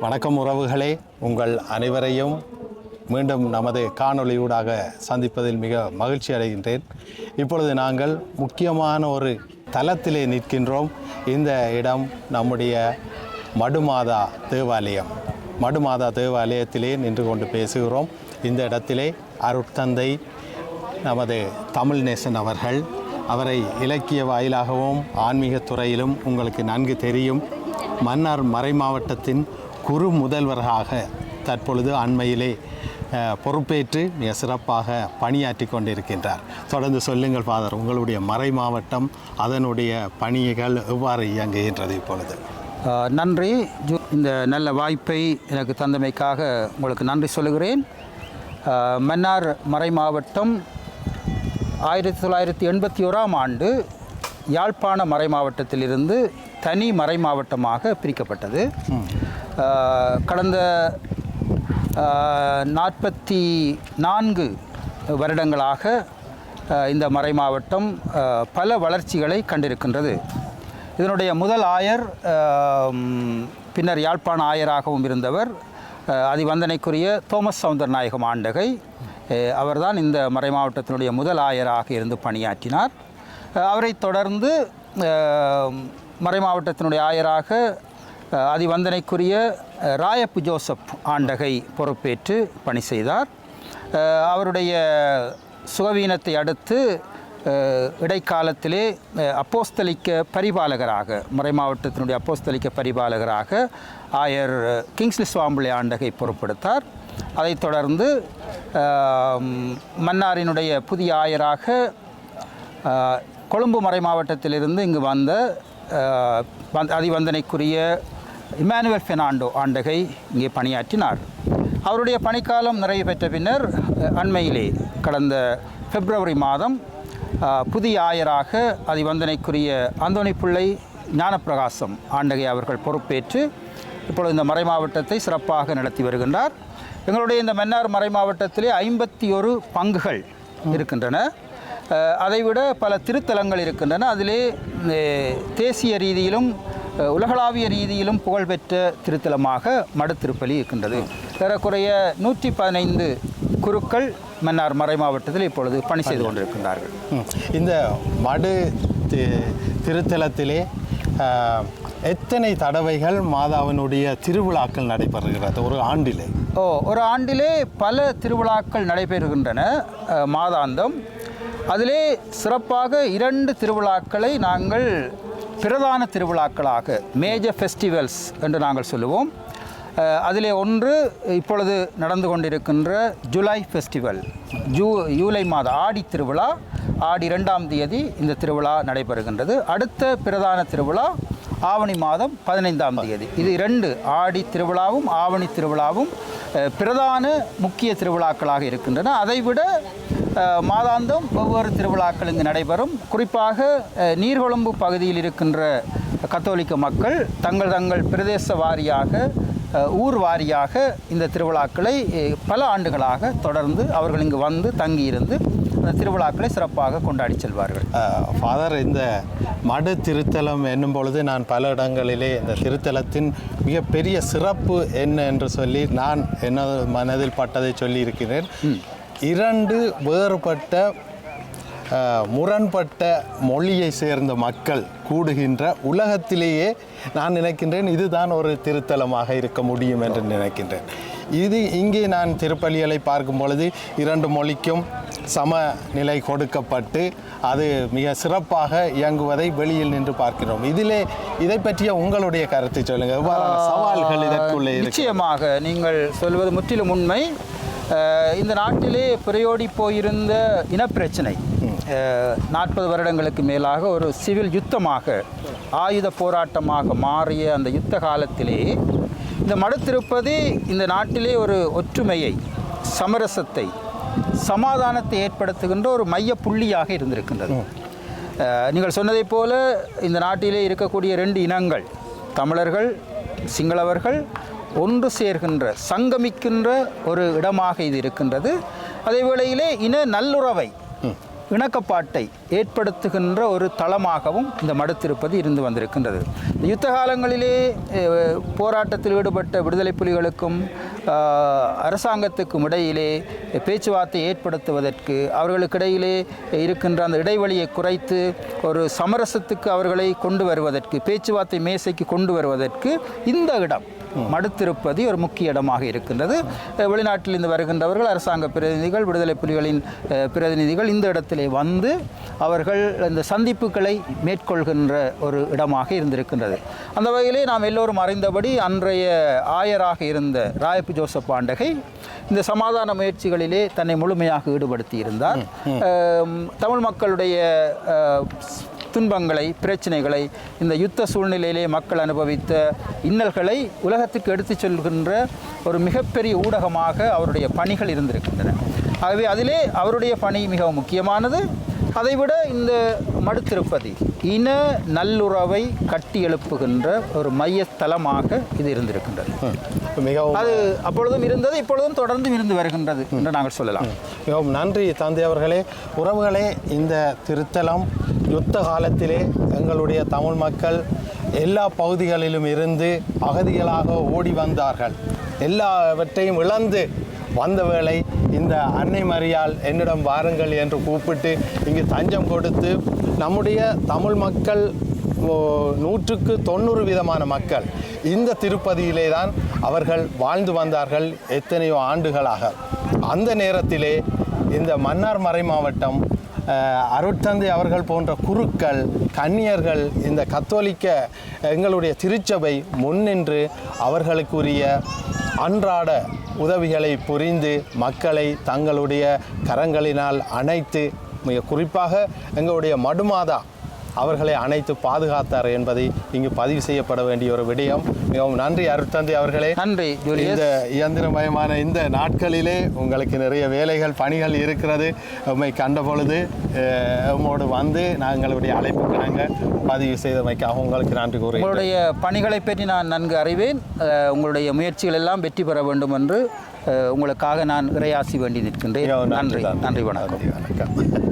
வணக்கம் உறவுகளே. உங்கள் அனைவரையும் மீண்டும் நமது காணொளியூடாக சந்திப்பதில் மிக மகிழ்ச்சி அடைகின்றேன். இப்பொழுது நாங்கள் முக்கியமான ஒரு தலத்திலே நிற்கின்றோம். இந்த இடம் நம்முடைய மடுமாதா தேவாலயம். மடுமாதா தேவாலயத்திலே நின்று கொண்டு பேசுகிறோம். இந்த இடத்திலே அருட்தந்தை நமது தமிழ் நேசன் அவர்கள். அவரை இலக்கிய வாயிலாகவும் ஆன்மீக துறையிலும் உங்களுக்கு நன்கு தெரியும். மன்னார் மறை மாவட்டத்தின் குறு முதல்வராக தற்பொழுது அண்மையிலே பொறுப்பேற்று மிக சிறப்பாக பணியாற்றி கொண்டிருக்கின்றார். தொடர்ந்து சொல்லுங்கள் ஃபாதர் உங்களுடைய மறை மாவட்டம் அதனுடைய பணிகள் எவ்வாறு இயங்குகின்றது இப்பொழுது? நன்றி. ஜூ இந்த நல்ல வாய்ப்பை எனக்கு தந்தமைக்காக உங்களுக்கு நன்றி சொல்லுகிறேன். மன்னார் மறை மாவட்டம் ஆயிரத்தி தொள்ளாயிரத்தி எண்பத்தி ஓராம் ஆண்டு யாழ்ப்பாண மறை மாவட்டத்திலிருந்து தனி மறை மாவட்டமாக பிரிக்கப்பட்டது. கடந்த நாற்பத்தி நான்கு வருடங்களாக இந்த மறை மாவட்டம் பல வளர்ச்சிகளை கண்டிருக்கின்றது. இதனுடைய முதல் ஆயர் பின்னர் யாழ்ப்பாண ஆயராகவும் இருந்தவர் அதிவந்தனைக்குரிய தோமஸ் சவுந்தரநாயகம் ஆண்டகை. அவர்தான் இந்த மறை மாவட்டத்தினுடைய முதல் ஆயராக இருந்து பணியாற்றினார். அவரை அவரைத் தொடர்ந்து மறை மாவட்டத்தினுடைய ஆயராக அதிவந்தனைக்குரிய ராயப்பு ஜோசப் ஆண்டகை பொறுப்பேற்று பணி செய்தார். அவருடைய சுகவீனத்தை அடுத்து இடைக்காலத்திலே அப்போஸ்தலிக்க பரிபாலகராக மறை மாவட்டத்தினுடைய அப்போஸ்தலிக்க பரிபாலகராக ஆயர் கிங்ஸ்லி சுவாம்பிளை ஆண்டகை பொறுப்பெடுத்தார். அதைத் தொடர்ந்து மன்னாரினுடைய புதிய ஆயராக கொழும்பு மறை மாவட்டத்திலிருந்து இங்கு வந்த வந்த- அதிவந்தனைக்குரிய இமானுவேல் பெர்னாண்டோ ஆண்டகை இங்கே பணியாற்றினார். அவருடைய பணிக்காலம் நிறைவு பெற்ற பின்னர் அண்மையிலே கடந்த பிப்ரவரி மாதம் புதிய ஆயராக அதிவந்தனைக்குரிய அந்தோணி பிள்ளை ஞானப்பிரகாசம் ஆண்டகை அவர்கள் பொறுப்பேற்று இப்பொழுது இந்த மறை மாவட்டத்தை சிறப்பாக நடத்தி வருகின்றார். எங்களுடைய இந்த மன்னார் மறை மாவட்டத்திலே ஐம்பத்தி ஒரு பங்குகள் இருக்கின்றன. அதைவிட பல திருத்தலங்கள் இருக்கின்றன. அதிலே தேசிய ரீதியிலும் உலகளாவிய ரீதியிலும் புகழ்பெற்ற திருத்தலமாக மடுத்திருப்பலி இருக்கின்றது. ஏறக்குறைய நூற்றி பதினைந்து குருக்கள் மன்னார் மறை மாவட்டத்தில் இப்பொழுது பணி செய்து கொண்டிருக்கின்றார்கள். இந்த மடு தி- திருத்தலத்திலே எத்தனை தடவைகள் மாதாவினுடைய திருவிழாக்கள் நடைபெறுகிறது ஒரு ஆண்டிலே? ஓ ஒரு ஆண்டிலே பல திருவிழாக்கள் நடைபெறுகின்றன மாதாந்தம். அதிலே சிறப்பாக இரண்டு திருவிழாக்களை நாங்கள் பிரதான திருவிழாக்களாக மேஜர் ஃபெஸ்டிவல்ஸ் என்று நாங்கள் சொல்லுவோம். அதிலே ஒன்று இப்பொழுது நடந்து கொண்டிருக்கின்ற ஜூலை ஃபெஸ்டிவல் ஜூ ஜூலை மாத ஆடி திருவிழா. ஆடி இரண்டாம் தேதி இந்த திருவிழா நடைபெறுகின்றது. அடுத்த பிரதான திருவிழா ஆவணி மாதம் பதினைந்தாம் தேதி. இது இரண்டு ஆடி திருவிழாவும் ஆவணி திருவிழாவும் பிரதான முக்கிய திருவிழாக்களாக இருக்கின்றன. அதைவிட மாதாந்தம் ஒவ்வொரு திருவிழாக்கள் இங்கு நடைபெறும். குறிப்பாக நீர்கொழும்பு பகுதியில் இருக்கின்ற கத்தோலிக்க மக்கள் தங்கள் தங்கள் பிரதேச வாரியாக ஊர் வாரியாக இந்த திருவிழாக்களை பல ஆண்டுகளாக தொடர்ந்து அவர்கள் இங்கு வந்து தங்கியிருந்து அந்த திருவிழாக்களை சிறப்பாக கொண்டாடி செல்வார்கள். ஃபாதர் இந்த மடு திருத்தலம் என்னும் பொழுது நான் பல இடங்களிலே இந்த திருத்தலத்தின் மிகப்பெரிய சிறப்பு என்ன என்று சொல்லி நான் எனது மனதில் பட்டதை சொல்லி இருக்கிறேன் இரண்டு வேறுபட்ட முரண்பட்ட மொழியை சேர்ந்த மக்கள் கூடுகின்ற உலகத்திலேயே நான் நினைக்கின்றேன் இதுதான் ஒரு திருத்தலமாக இருக்க முடியும் என்று நினைக்கின்றேன். இது இங்கே நான் திருப்பலிகளை பார்க்கும் பொழுது இரண்டு மொழிக்கும் சமநிலை கொடுக்கப்பட்டு அது மிக சிறப்பாக இயங்குவதை வெளியில் நின்று பார்க்கிறோம். இதிலே இதை பற்றிய உங்களுடைய கருத்தை சொல்லுங்கள் சவால்கள் இதற்குள்ளே நிச்சயமாக நீங்கள் சொல்வது முற்றிலும் உண்மை. இந்த நாட்டிலே பிரயோடி போயிருந்த இனப்பிரச்சனை நாற்பது வருடங்களுக்கு மேலாக ஒரு சிவில் யுத்தமாக ஆயுத போராட்டமாக மாறிய அந்த யுத்த காலத்திலே இந்த மடுத்திருப்பதி இந்த நாட்டிலே ஒரு ஒற்றுமையை சமரசத்தை சமாதானத்தை ஏற்படுத்துகின்ற ஒரு மைய புள்ளியாக இருந்திருக்கின்றது. நீங்கள் சொன்னதைப் போல இந்த நாட்டிலே இருக்கக்கூடிய ரெண்டு இனங்கள் தமிழர்கள் சிங்களவர்கள் ஒன்று சேர்கின்ற சங்கமிக்கின்ற ஒரு இடமாக இது இருக்கின்றது. அதே வேளையிலே இன நல்லுறவை இணக்கப்பாட்டை ஏற்படுத்துகின்ற ஒரு தளமாகவும் இந்த மடுத்திருப்பது இருந்து வந்திருக்கின்றது. யுத்த காலங்களிலே போராட்டத்தில் ஈடுபட்ட விடுதலை புலிகளுக்கும் அரசாங்கத்துக்கும் இடையிலே பேச்சுவார்த்தை ஏற்படுத்துவதற்கு அவர்களுக்கிடையிலே இருக்கின்ற அந்த இடைவெளியை குறைத்து ஒரு சமரசத்துக்கு அவர்களை கொண்டு வருவதற்கு பேச்சுவார்த்தை மேசைக்கு கொண்டு வருவதற்கு இந்த இடம் மடுத்திருப்பது ஒரு முக்கிய இடமாக இருக்கின்றது. வெளிநாட்டிலிருந்து வருகின்றவர்கள் அரசாங்க பிரதிநிதிகள் விடுதலை புலிகளின் பிரதிநிதிகள் இந்த இடத்திலே வந்து அவர்கள் இந்த சந்திப்புகளை மேற்கொள்கின்ற ஒரு இடமாக இருந்திருக்கின்றது. அந்த வகையிலே நாம் எல்லோரும் அறிந்தபடி அன்றைய ஆயராக இருந்த ராயப்பு ஜோசப் ஆண்டகை இந்த சமாதான முயற்சிகளிலே தன்னை முழுமையாக ஈடுபடுத்தி இருந்தார் தமிழ் மக்களுடைய துன்பங்களை பிரச்சனைகளை இந்த யுத்த சூழ்நிலையிலே மக்கள் அனுபவித்த இன்னல்களை உலகத்துக்கு எடுத்துச் சொல்கின்ற ஒரு மிகப்பெரிய ஊடகமாக அவருடைய பணிகள் இருந்திருக்கின்றன. ஆகவே அதிலே அவருடைய பணி மிகவும் முக்கியமானது. அதைவிட இந்த மடுத்திருப்பதி இன நல்லுறவை கட்டி எழுப்புகின்ற ஒரு மையத்தலமாக இது இருந்திருக்கின்றது. மிகவும் அது அப்பொழுதும் இருந்தது இப்பொழுதும் தொடர்ந்து இருந்து வருகின்றது என்று நாங்கள் சொல்லலாம். மிகவும் நன்றி தந்தை அவர்களே. உறவுகளே இந்த திருத்தலம் யுத்த காலத்திலே எங்களுடைய தமிழ் மக்கள் எல்லா பகுதிகளிலும் இருந்து அகதிகளாக ஓடி வந்தார்கள். எல்லாவற்றையும் இழந்து வந்த வேளை இந்த அன்னை மரியால் என்னிடம் வாருங்கள் என்று கூப்பிட்டு இங்கு தஞ்சம் கொடுத்து நம்முடைய தமிழ் மக்கள் நூற்றுக்கு தொண்ணூறு விதமான மக்கள் இந்த திருப்பதியிலே தான் அவர்கள் வாழ்ந்து வந்தார்கள் எத்தனையோ ஆண்டுகளாக. அந்த நேரத்திலே இந்த மன்னார் மறை மாவட்டம் அருட்தந்தை அவர்கள் போன்ற குருக்கள் கன்னியர்கள் இந்த கத்தோலிக்க எங்களுடைய திருச்சபை முன்னின்று அவர்களுக்குரிய அன்றாட உதவிகளை புரிந்து மக்களை தங்களுடைய கரங்களினால் அணைத்து மிக குறிப்பாக எங்களுடைய மடுமாதா அவர்களை அணைத்து பாதுகாத்தார் என்பதை இங்கு பதிவு செய்யப்பட வேண்டிய ஒரு விடயம். மிகவும் நன்றி அருட்தந்தை அவர்களே. நன்றி இந்த இயந்திரமயமான இந்த நாட்களிலே உங்களுக்கு நிறைய வேலைகள் பணிகள் இருக்கிறது. உம்மை கண்ட பொழுது உம்மோடு வந்து நாங்களுடைய அழைப்புக்கு நாங்கள் பதிவு செய்தமைக்காக உங்களுக்கு நன்றி கூறுகிறேன். உங்களுடைய பணிகளை பற்றி நான் நன்கு அறிவேன். உங்களுடைய முயற்சிகள் எல்லாம் வெற்றி பெற வேண்டும் என்று உங்களுக்காக நான் இறையாசி வேண்டி நிற்கின்றேன். நன்றி. நன்றி வணக்கம். வணக்கம்.